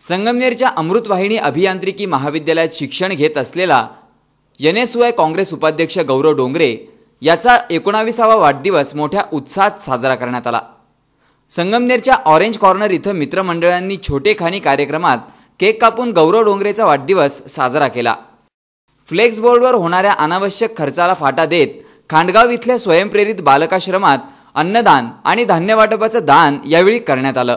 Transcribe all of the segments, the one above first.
संगमनेरच्या अमृतवाहिनी अभियांत्रिकी महाविद्यालयात शिक्षण घेत असलेला एन एस वाय काँग्रेस उपाध्यक्ष गौरव डोंगरे याचा एकोणावीसावा वाढदिवस मोठ्या उत्साहात साजरा करण्यात आला. संगमनेरच्या ऑरेंज कॉर्नर इथं मित्रमंडळांनी छोटेखानी कार्यक्रमात केक कापून गौरव डोंगरेचा वाढदिवस साजरा केला. फ्लेक्स बोर्डवर होणाऱ्या अनावश्यक खर्चाला फाटा देत खांडगाव इथल्या स्वयंप्रेरित बालकाश्रमात अन्नदान आणि धान्य वाटपाचं दान यावेळी करण्यात आलं.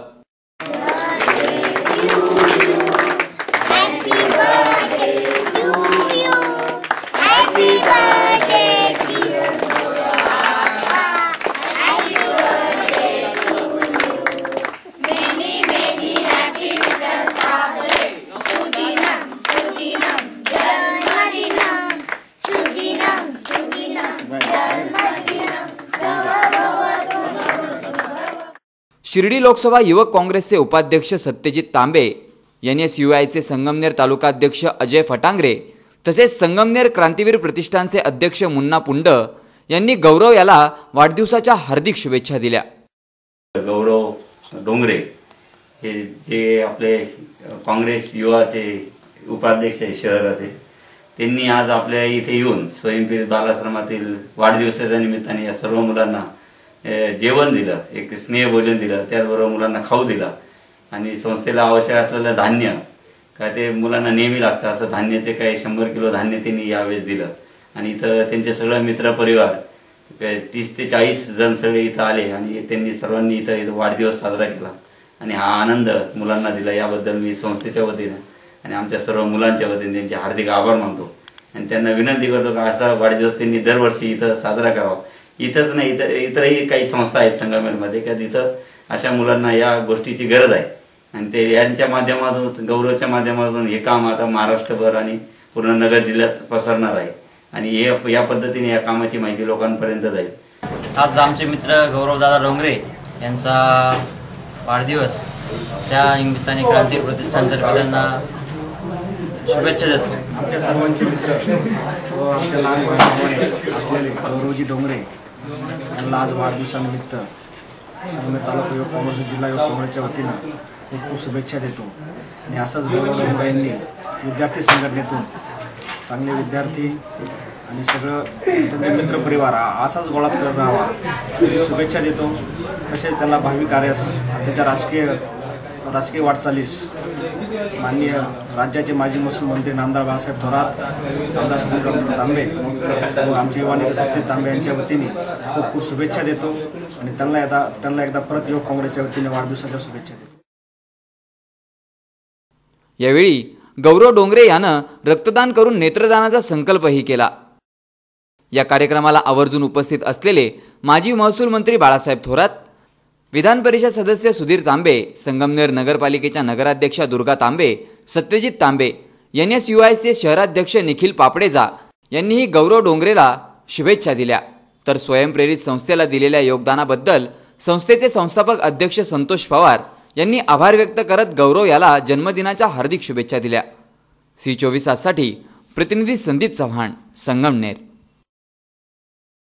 शिर्डी लोकसभा युवक काँग्रेसचे उपाध्यक्ष Satyajit Tambe N S U आयचे संगमनेर तालुकाध्यक्ष अजय फटांगरे तसेच संगमनेर क्रांतीवीर प्रतिष्ठानचे अध्यक्ष मुन्ना पुंड यांनी गौरव याला वाढदिवसाच्या हार्दिक शुभेच्छा दिल्या. गौरव डोंगरे हे जे आपले काँग्रेस युवाचे उपाध्यक्ष शहराचे त्यांनी आज आपल्या इथे येऊन स्वयंपीर बालाश्रमातील वाढदिवसाच्या निमित्ताने या सर्व मुलांना जेवण दिलं एक स्नेहभोजन दिलं त्याचबरोबर मुलांना खाऊ दिला. आणि संस्थेला आवश्यक असलेलं धान्य काय ते मुलांना नेहमी लागतं असं धान्याचे काही शंभर किलो धान्य त्यांनी यावेळेस दिलं. आणि इथं त्यांचे सगळं मित्रपरिवार काय तीस ते चाळीस जण सगळे इथं आले आणि त्यांनी सर्वांनी इथं इथं वाढदिवस साजरा केला. आणि हा आनंद मुलांना दिला याबद्दल मी संस्थेच्या वतीनं आणि आमच्या सर्व मुलांच्या वतीने त्यांचे हार्दिक आभार मानतो. आणि त्यांना विनंती करतो का असा वाढदिवस त्यांनी दरवर्षी इथं साजरा करावा. इथंच नाही इतर इतरही काही संस्था आहेत संगमेरमध्ये का तिथं अशा मुलांना या गोष्टीची गरज आहे. आणि ते यांच्या माध्यमातून गौरवच्या माध्यमातून हे काम आता महाराष्ट्रभर आणि पूर्ण नगर जिल्ह्यात पसरणार आहे. आणि हे या पद्धतीने या कामाची माहिती लोकांपर्यंत जाईल. आज आमचे मित्र गौरवदादा डोंगरे यांचा वाढदिवस त्या निमित्ताने क्रांती प्रतिष्ठानतर्फे त्यांना शुभेच्छा देतो. आमच्या सर्वांचे मित्र व आमच्या लहान भावाप्रमाणे असलेले गौरवजी डोंगरे यांना आज वाढदिवसानिमित्त संगमेर तालुका युवक काँग्रेस जिल्हा युवक काँग्रेसच्या वतीनं खूप खूप शुभेच्छा देतो. आणि असंच गौरव यांनी विद्यार्थी संघटनेतून चांगले विद्यार्थी आणि सगळं त्यांचे मित्रपरिवार हा असाच गोळात करत राहावा याची शुभेच्छा देतो. तसेच त्यांना भावी कार्यास त्याच्या राजकीय राजकीय वाटचालीस माननीय राज्याचे माजी महसूल मंत्री नामदार बाळासाहेब थोरात आमदार डॉक्टर तांबे व आमचे युवा नेते सत्य तांबे यांच्या वतीने खूप खूप शुभेच्छा देतो आणि त्यांना एकदा त्यांना एकदा परत युवक काँग्रेसच्या वतीने वाढदिवसाच्या शुभेच्छा देतो. यावेळी गौरव डोंगरे यानं रक्तदान करून नेत्रदानाचा संकल्पही केला. या कार्यक्रमाला आवर्जून उपस्थित असलेले माजी महसूल मंत्री बाळासाहेब थोरात विधान परिषद सदस्य सुधीर तांबे संगमनेर नगरपालिकेच्या नगराध्यक्षा Durga Tambe Satyajit Tambe N S U आयचे शहराध्यक्ष निखिल पापडेजा यांनीही गौरव डोंगरेला शुभेच्छा दिल्या. तर स्वयंप्रेरित संस्थेला दिलेल्या योगदानाबद्दल संस्थेचे संस्थापक अध्यक्ष संतोष पवार यांनी आभार व्यक्त करत गौरव याला जन्मदिनाच्या हार्दिक शुभेच्छा दिल्या. सी चोवीस ताससाठी प्रतिनिधी संदीप चव्हाण संगमनेर.